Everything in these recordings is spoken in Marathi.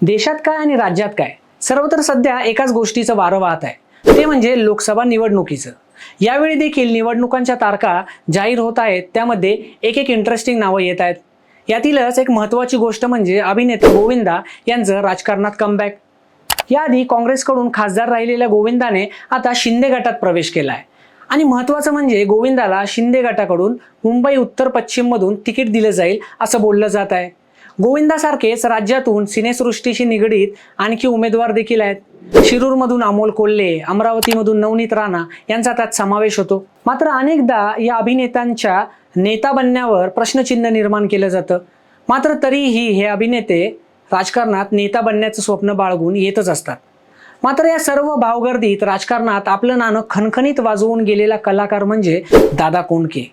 देशात काय आणि राज्यात काय? सर्वत्र सध्या एकाच गोष्टीचं वारं वाहत आहे. ते म्हणजे लोकसभा निवडणुकीचं. यावेळी देखील निवडणुकांच्या तारखा जाहीर होत आहेत. त्यामध्ये एक एक इंटरेस्टिंग नावं येत आहेत. यातीलच एक महत्त्वाची गोष्ट म्हणजे अभिनेते गोविंदा यांचं राजकारणात कमबॅक याआधी काँग्रेसकडून खासदार राहिलेल्या गोविंदाने आता शिंदे गटात प्रवेश केला आहे आणि महत्त्वाचं म्हणजे गोविंदाला शिंदे गटाकडून मुंबई उत्तर पश्चिममधून तिकीट दिलं जाईल असं बोललं जात आहे. गोविंदासारखेच राज्यातून सिनेसृष्टीशी निगडीत आणखी उमेदवार देखील आहेत. शिरूरमधून अमोल कोल्हे अमरावतीमधून नवनीत राणा यांचा त्यात समावेश होतो. मात्र अनेकदा या अभिनेत्यांच्या नेता बनण्यावर प्रश्नचिन्ह निर्माण केलं जातं. मात्र तरीही हे अभिनेते राजकारणात नेता बनण्याचं स्वप्न बाळगून येतच असतात. मात्र या सर्व भावगर्दीत राजकारणात आपलं नाणं खणखणीत वाजवून गेलेला कलाकार म्हणजे दादा कोंडके.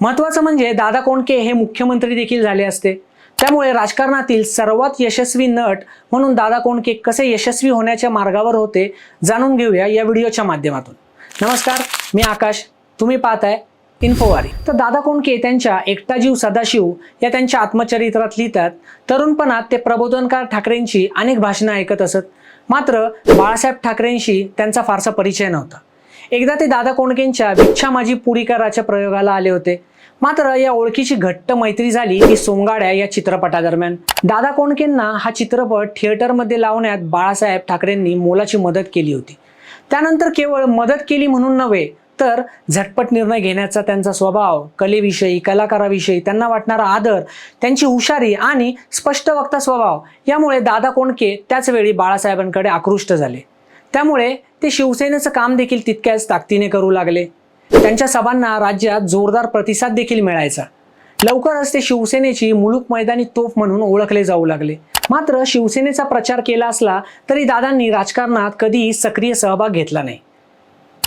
महत्वाचं म्हणजे दादा कोंडके हे मुख्यमंत्री देखील झाले असते. त्यामुळे राजकारणातील सर्वात यशस्वी नट म्हणून दादा कोंडके कसे यशस्वी होण्याच्या मार्गावर होते जाणून घेऊया या व्हिडिओच्या माध्यमातून. नमस्कार मी आकाश. तुम्ही पाहताय इन्फोवारी. तर दादा कोंडके त्यांच्या एकटा जीव सदाशिव या त्यांच्या आत्मचरित्रात लिहितात तरुणपणात ते प्रबोधनकार ठाकरेंची अनेक भाषणं ऐकत असत. मात्र बाळासाहेब ठाकरेंशी त्यांचा फारसा परिचय नव्हता. एकदा ते दादा कोंडकेंच्या भिक्षा माझी पुरी कराच्या प्रयोगाला आले होते. मात्र या ओळखीची घट्ट मैत्री झाली ती सोंगाड्या या चित्रपटादरम्यान. दादा कोंडकेंना हा चित्रपट थिएटरमध्ये लावण्यात बाळासाहेब ठाकरेंनी मोलाची मदत केली होती. त्यानंतर केवळ मदत केली म्हणून नव्हे तर झटपट निर्णय घेण्याचा त्यांचा स्वभाव कलेविषयी कलाकाराविषयी त्यांना वाटणारा आदर त्यांची हुशारी आणि स्पष्ट वक्ता स्वभाव यामुळे दादा कोंडके त्याचवेळी बाळासाहेबांकडे आकृष्ट झाले. त्यामुळे ते शिवसेनेचं काम देखील तितक्याच ताकदीने करू लागले. त्यांच्या सभांना राज्यात जोरदार प्रतिसाद देखील मिळायचा. लवकरच ते शिवसेनेची मुलूक मैदानी तोफ म्हणून ओळखले जाऊ लागले. मात्र शिवसेनेचा प्रचार केला असला तरी दादांनी राजकारणात कधीही सक्रिय सहभाग घेतला नाही.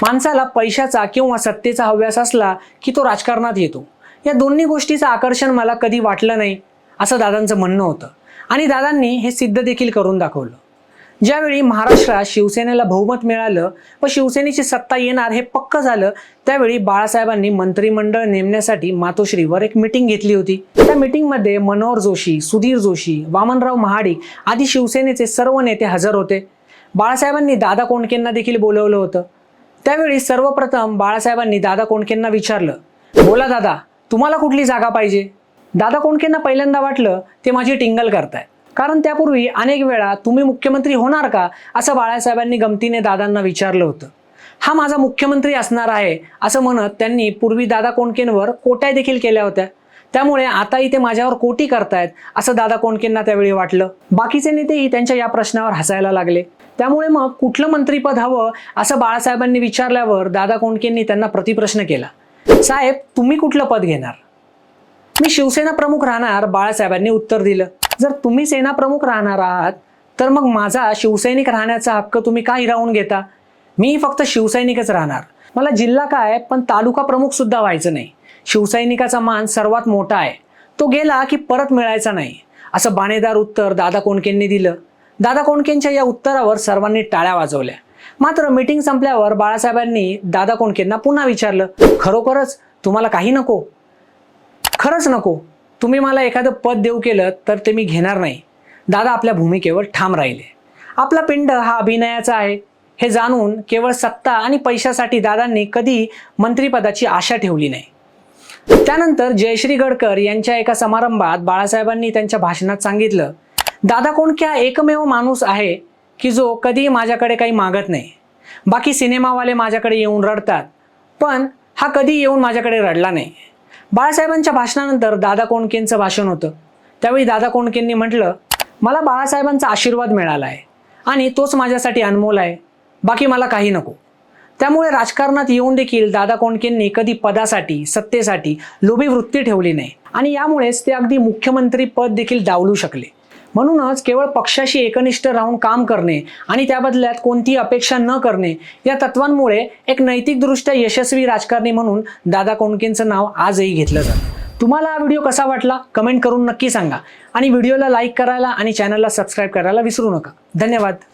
माणसाला पैशाचा किंवा सत्तेचा हव्यास असला की तो राजकारणात येतो. या दोन्ही गोष्टीचं आकर्षण मला कधी वाटलं नाही असं दादांचं म्हणणं होतं. आणि दादांनी हे सिद्ध देखील करून दाखवलं. ज्यावेळी महाराष्ट्रात शिवसेनेला बहुमत मिळालं व शिवसेनेची सत्ता येणार हे पक्क झालं त्यावेळी बाळासाहेबांनी मंत्रिमंडळ नेमण्यासाठी मातोश्रीवर एक मिटिंग घेतली होती. त्या मिटिंगमध्ये मनोहर जोशी सुधीर जोशी वामनराव महाडिक आदी शिवसेनेचे सर्व नेते हजर होते. बाळासाहेबांनी दादा कोंडकेंना देखील बोलवलं होतं. त्यावेळी सर्वप्रथम बाळासाहेबांनी दादा कोंडकेंना विचारलं बोला दादा तुम्हाला कुठली जागा पाहिजे? दादा कोंडकेंना पहिल्यांदा वाटलं ते माझी टिंगल करताय कारण त्यापूर्वी अनेक वेळा तुम्ही मुख्यमंत्री होणार का असं बाळासाहेबांनी गमतीने दादांना विचारलं होतं. हा माझा मुख्यमंत्री असणार आहे असं म्हणत त्यांनी पूर्वी दादा कोंडकेंवर कोट्या देखील केल्या होत्या. त्यामुळे आताही ते माझ्यावर कोटी करतायत असं दादा कोंडकेंना त्यावेळी वाटलं. बाकीचे नेतेही त्यांच्या या प्रश्नावर हसायला लागले. त्यामुळे मग कुठलं मंत्रीपद हवं असं बाळासाहेबांनी विचारल्यावर दादा कोंडकेंनी त्यांना प्रतिप्रश्न केला. साहेब तुम्ही कुठलं पद घेणार? मी शिवसेना प्रमुख राहणार बाळासाहेबांनी उत्तर दिलं. जर तुम्ही सेना प्रमुख राहणार आहात तर मग माझा शिवसैनिक राहण्याचा हक्क तुम्ही का हिरावून घेता? मी फक्त शिवसैनिकच राहणार. मला जिल्हा काय पण तालुका प्रमुख सुद्धा व्हायचं नाही. शिवसैनिकाचा मान सर्वात मोठा आहे. तो गेला की परत मिळायचा नाही. असं बाणेदार उत्तर दादा कोंडकेंनी दिलं. दादा कोंडकेंच्या या उत्तरावर सर्वांनी टाळ्या वाजवल्या. मात्र मीटिंग संपल्यावर बाळासाहेबांनी दादा कोंडकेंना पुन्हा विचारलं खरोखरच तुम्हाला काही नको? खरंच नको. तुम्ही मला एखादं पद देऊ केलं तर ते मी घेणार नाही. दादा आपल्या भूमिकेवर ठाम राहिले. आपला पिंड हा अभिनयाचा आहे. हे जाणून केवळ सत्ता आणि पैशासाठी दादांनी कधी मंत्रिपदाची आशा ठेवली नाही. त्यानंतर जयश्री गडकर यांच्या एका समारंभात बाळासाहेबांनी त्यांच्या भाषणात सांगितलं दादा कोण क्या एकमेव माणूस आहे की जो कधीही माझ्याकडे काही मागत नाही. बाकी सिनेमावाले माझ्याकडे येऊन रडतात पण हा कधी येऊन माझ्याकडे रडला नाही. बाळासाहेबांच्या भाषणानंतर दादा कोंडकेंचं भाषण होतं? त्यावेळी दादा कोंडकेंनी म्हटलं मला बाळासाहेबांचा आशीर्वाद मिळाला आहे आणि तोच माझ्यासाठी अनमोल आहे बाकी मला काही नको. त्यामुळे राजकारणात येऊन देखील दादा कोंडकेंनी कधी पदासाठी सत्तेसाठी लोभी वृत्ती ठेवली नाही. आणि यामुळेच ते अगदी मुख्यमंत्री पद देखील डावलू शकले. म्हणूनच केवळ पक्षाशी एकनिष्ठ राहून काम करणे आणि त्या बदल्यात कोणतीही अपेक्षा न करणे या तत्वांमुळे एक नैतिकदृष्ट्या यशस्वी राजकारणी म्हणून दादा कोंडकेंचं नाव आजही घेतलं जातं. तुम्हाला हा व्हिडिओ कसा वाटला? कमेंट करून नक्की सांगा. आणि व्हिडिओला लाईक करायला आणि चॅनलला सबस्क्राईब करायला विसरू नका. धन्यवाद.